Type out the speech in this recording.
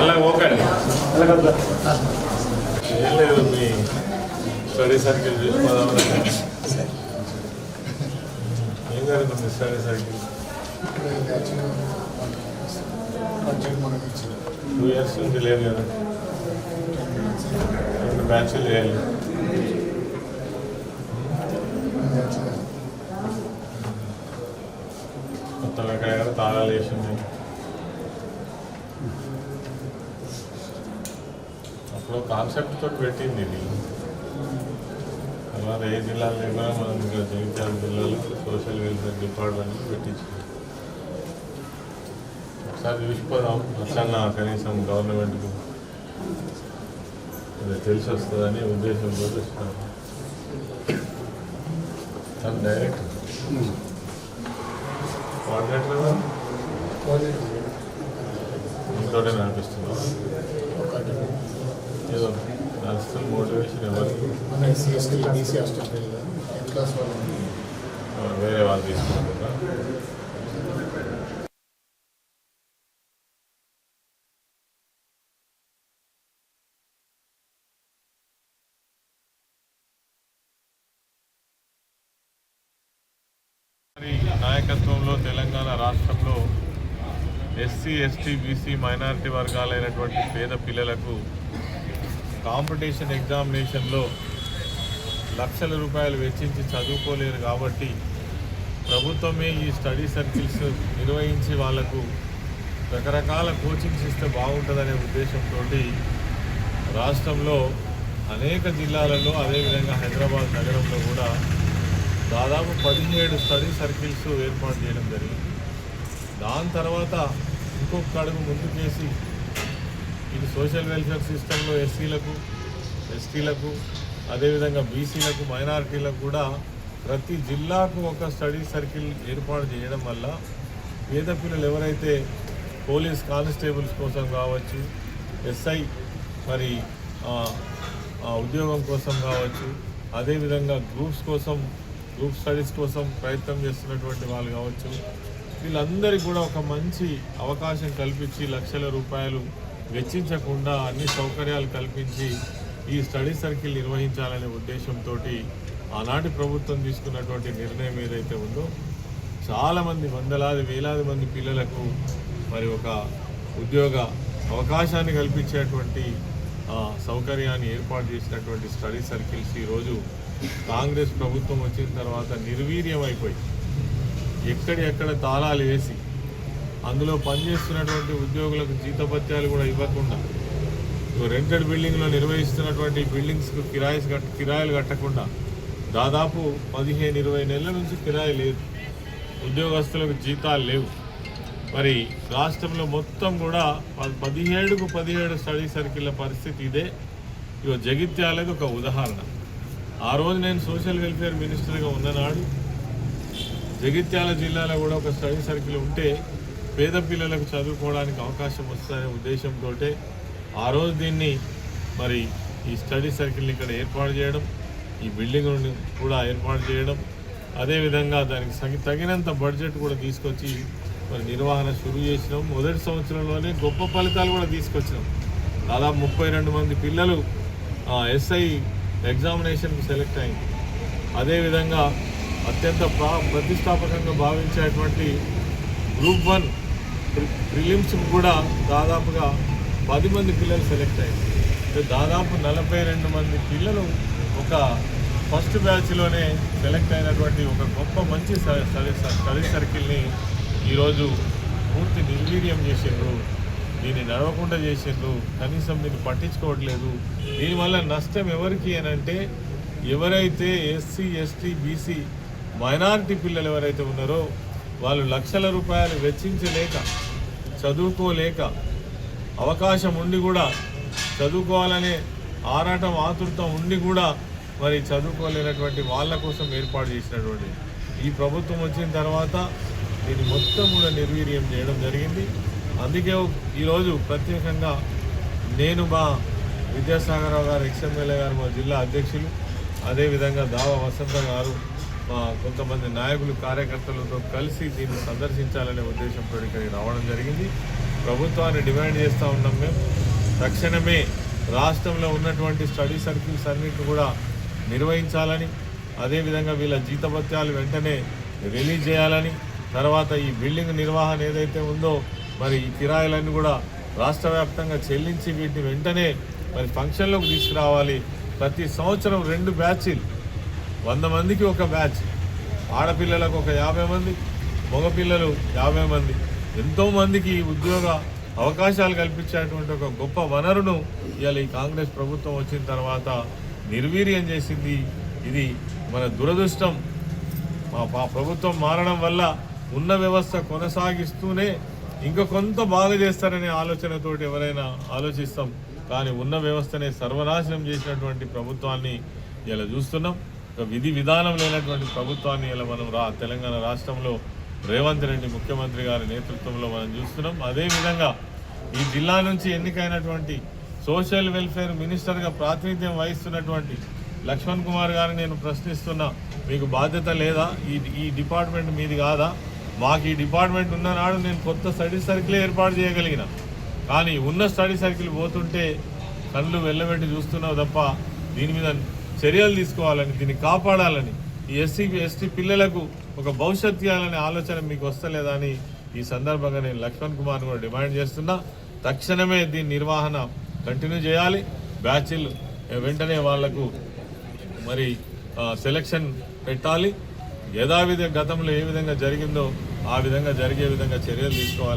అలా ఓకండి. ఏం లేదు మీ స్టడీ సర్కిల్ చూసుకోదామని ఏం జరుగుతుంది స్టడీ సర్కిల్? టూ ఇయర్స్ నుంచి లేదు కదా. రెండు బ్యాచ్లు చేయాలి. మొత్తం ఎక్కడెక్కడ తాళాలు వేసి అప్పుడు కాన్సెప్ట్ తోటి పెట్టింది ఇది. తర్వాత ఏ జిల్లాలో కూడా మనం ఇంకా జగిత్యాల జిల్లాలో సోషల్ వెల్ఫేర్ డిపార్ట్మెంట్ పెట్టించింది ఒకసారి చూసిపోదాం. అట్లన్నా కనీసం గవర్నమెంట్కు తెలిసి వస్తుందని ఉద్దేశంతో ఇస్తాను తను డైరెక్ట్ కోఆర్డినేటర్ ఇంకోటే నడిపిస్తున్నా ఏదో మోటివేషన్ ఎవరికి వేరే వాళ్ళు తీసుకుంటారా? నాయకత్వంలో తెలంగాణ రాష్ట్రంలో ఎస్సీ ఎస్టీ బీసీ మైనారిటీ వర్గాలైనటువంటి పేద పిల్లలకు కాంపిటీషన్ ఎగ్జామినేషన్లో లక్షల రూపాయలు వెచ్చించి చదువుకోలేరు కాబట్టి ప్రభుత్వమే ఈ స్టడీ సర్కిల్స్ నిర్వహించి వాళ్ళకు రకరకాల కోచింగ్స్ ఇస్తే బాగుంటుందనే ఉద్దేశంతో రాష్ట్రంలో అనేక జిల్లాలలో అదేవిధంగా హైదరాబాద్ నగరంలో కూడా దాదాపు పదిహేడు స్టడీ సర్కిల్స్ ఏర్పాటు చేయడం జరిగింది. దాని తర్వాత ఇంకొక అడుగు ముందుకేసి ఇది సోషల్ వెల్ఫేర్ సిస్టంలో ఎస్సీలకు ఎస్టీలకు అదేవిధంగా బీసీలకు మైనారిటీలకు కూడా ప్రతి జిల్లాకు ఒక స్టడీ సర్కిల్ ఏర్పాటు చేయడం వల్ల పేద పిల్లలు ఎవరైతే పోలీస్ కానిస్టేబుల్స్ కోసం కావచ్చు ఎస్ఐ మరి ఉద్యోగం కోసం కావచ్చు అదేవిధంగా గ్రూప్స్ కోసం గ్రూప్ స్టడీస్ కోసం ప్రయత్నం చేస్తున్నటువంటి వాళ్ళు కావచ్చు వీళ్ళందరికీ కూడా ఒక మంచి అవకాశం కల్పించి లక్షల రూపాయలు వెచ్చించకుండా అన్ని సౌకర్యాలు కల్పించి ఈ స్టడీ సర్కిల్ నిర్వహించాలనే ఉద్దేశంతో ఆనాటి ప్రభుత్వం తీసుకున్నటువంటి నిర్ణయం ఏదైతే ఉందో చాలామంది వందలాది వేలాది మంది పిల్లలకు మరి ఒక ఉద్యోగ అవకాశాన్ని కల్పించేటువంటి సౌకర్యాన్ని ఏర్పాటు చేసినటువంటి స్టడీ సర్కిల్స్ ఈరోజు కాంగ్రెస్ ప్రభుత్వం వచ్చిన తర్వాత నిర్వీర్యం అయిపోయి ఎక్కడెక్కడ తాళాలు వేసి అందులో పనిచేస్తున్నటువంటి ఉద్యోగులకు జీతభత్యాలు కూడా ఇవ్వకుండా రెంటెడ్ బిల్డింగ్లో నిర్వహిస్తున్నటువంటి బిల్డింగ్స్కు కిరాయి కట్ కిరాయిలు కట్టకుండా దాదాపు పదిహేను ఇరవై నెలల నుంచి కిరాయి లేదు. ఉద్యోగస్తులకు జీతాలు లేవు. మరి రాష్ట్రంలో మొత్తం కూడా పదిహేడుకు పదిహేడు స్టడీ సర్కిళ్ళ పరిస్థితి ఇదే. ఇక జగిత్యాలకు ఒక ఉదాహరణ. ఆ రోజు నేను సోషల్ వెల్ఫేర్ మినిస్టర్గా ఉన్ననాడు జగిత్యాల జిల్లాలో కూడా ఒక స్టడీ సర్కిల్ ఉంటే పేద పిల్లలకు చదువుకోవడానికి అవకాశం వస్తుందనే ఉద్దేశంతో ఆ రోజు దీన్ని మరి ఈ స్టడీ సర్కిల్ని ఇక్కడ ఏర్పాటు చేయడం ఈ బిల్డింగ్ కూడా ఏర్పాటు చేయడం అదేవిధంగా దానికి సగి- తగినంత బడ్జెట్ కూడా తీసుకొచ్చి మరి నిర్వహణ షురూ చేసినాం. మొదటి సంవత్సరంలోనే గొప్ప ఫలితాలు కూడా తీసుకొచ్చినాం. దాదాపు ముప్పై రెండు మంది పిల్లలు ఎస్ఐ ఎగ్జామినేషన్కి సెలెక్ట్ అయింది. అదేవిధంగా అత్యంత ప్రా ప్రతిష్టాపకంగా భావించేటువంటి గ్రూప్ వన్ ప్రిలిమ్స్ కూడా దాదాపుగా పది మంది పిల్లలు సెలెక్ట్ అయ్యారు. దాదాపు నలభై రెండు మంది పిల్లలు ఒక ఫస్ట్ బ్యాచ్లోనే సెలెక్ట్ అయినటువంటి ఒక గొప్ప మంచి స్టడీ సర్కిల్ని ఈరోజు పూర్తి నిర్వీర్యం చేసిండ్రు. దీన్ని నడవకుండా చేసిండ్రు. కనీసం దీన్ని పట్టించుకోవట్లేదు. దీనివల్ల నష్టం ఎవరికి అనంటే ఎవరైతే ఎస్సీ ఎస్టీ బీసీ మైనారిటీ పిల్లలు ఎవరైతే ఉన్నారో వాళ్ళు లక్షల రూపాయలు వెచ్చించలేక చదువుకోలేక అవకాశం ఉండి కూడా చదువుకోవాలనే ఆరాటం ఆతురత ఉండి కూడా మరి చదువుకోలేనటువంటి వాళ్ళ కోసం ఏర్పాటు చేసినటువంటి ఈ ప్రభుత్వం వచ్చిన తర్వాత దీన్ని మొత్తం కూడా నిర్వీర్యం చేయడం జరిగింది. అందుకే ఈరోజు ప్రత్యేకంగా నేను మా విద్యాసాగరరావు గారు ఎక్స్ఎమ్మెల్యే గారు మా జిల్లా అధ్యక్షులు అదేవిధంగా దావా వసంత గారు మా కొంతమంది నాయకులు కార్యకర్తలతో కలిసి దీన్ని సందర్శించాలనే ఉద్దేశంతో ఇక్కడికి రావడం జరిగింది. ప్రభుత్వాన్ని డిమాండ్ చేస్తూ ఉన్నాం మేము. తక్షణమే రాష్ట్రంలో ఉన్నటువంటి స్టడీ సర్కిల్స్ అన్నింటిని కూడా నిర్వహించాలని అదేవిధంగా వీళ్ళ జీతభత్యాలు వెంటనే రిలీజ్ చేయాలని తర్వాత ఈ బిల్డింగ్ నిర్వహణ ఏదైతే ఉందో మరి ఈ కిరాయిలన్నీ కూడా రాష్ట్ర వ్యాప్తంగా చెల్లించి వీటిని వెంటనే మరి ఫంక్షన్లోకి తీసుకురావాలి. ప్రతి సంవత్సరం రెండు బ్యాచ్లు వంద మందికి ఒక బ్యాచ్. ఆడపిల్లలకు ఒక యాభై మంది మగపిల్లలు యాభై మంది. ఎంతో మందికి ఉద్యోగ అవకాశాలు కల్పించేటువంటి ఒక గొప్ప వనరును ఇవాళ ఈ కాంగ్రెస్ ప్రభుత్వం వచ్చిన తర్వాత నిర్వీర్యం చేసింది. ఇది మన దురదృష్టం. మా ప్రభుత్వం మారడం వల్ల ఉన్న వ్యవస్థ కొనసాగిస్తూనే ఇంకా కొంత బాగా చేస్తారనే ఆలోచనతోటి ఎవరైనా ఆలోచిస్తాం. కానీ ఉన్న వ్యవస్థనే సర్వనాశనం చేసినటువంటి ప్రభుత్వాన్ని ఇలా చూస్తున్నాం. విధి విధానం లేనటువంటి ప్రభుత్వాన్ని ఇలా మనం రా తెలంగాణ రాష్ట్రంలో రేవంత్ రెడ్డి ముఖ్యమంత్రి గారి నేతృత్వంలో మనం చూస్తున్నాం. అదేవిధంగా ఈ జిల్లా నుంచి ఎన్నికైనటువంటి సోషల్ వెల్ఫేర్ మినిస్టర్గా ప్రాతినిధ్యం వహిస్తున్నటువంటి లక్ష్మణ్ కుమార్ గారిని నేను ప్రశ్నిస్తున్నా. మీకు బాధ్యత లేదా? ఈ ఈ డిపార్ట్మెంట్ మీది కాదా? మాకు ఈ డిపార్ట్మెంట్ ఉన్ననాడు నేను కొత్త స్టడీ సర్కిల్ ఏర్పాటు చేయగలిగిన. కానీ ఉన్న స్టడీ సర్కిల్ పోతుంటే కళ్ళు వెళ్ళబెట్టి చూస్తున్నావు తప్ప దీని మీద చర్యలు తీసుకోవాలని దీన్ని కాపాడాలని ఈ ఎస్సీ ఎస్టీ పిల్లలకు ఒక భవిష్యత్ ఇవ్వాలనే ఆలోచన మీకు వస్తలేదా అని ఈ సందర్భంగా నేను లక్ష్మణ్ కుమార్ కూడా డిమాండ్ చేస్తున్నా. తక్షణమే దీని నిర్వహణ కంటిన్యూ చేయాలి. బ్యాచ్లు వెంటనే వాళ్ళకు మరి సెలక్షన్ పెట్టాలి. యథావిధ గతంలో ఏ విధంగా జరిగిందో ఆ విధంగా జరిగే విధంగా చర్యలు తీసుకోవాలి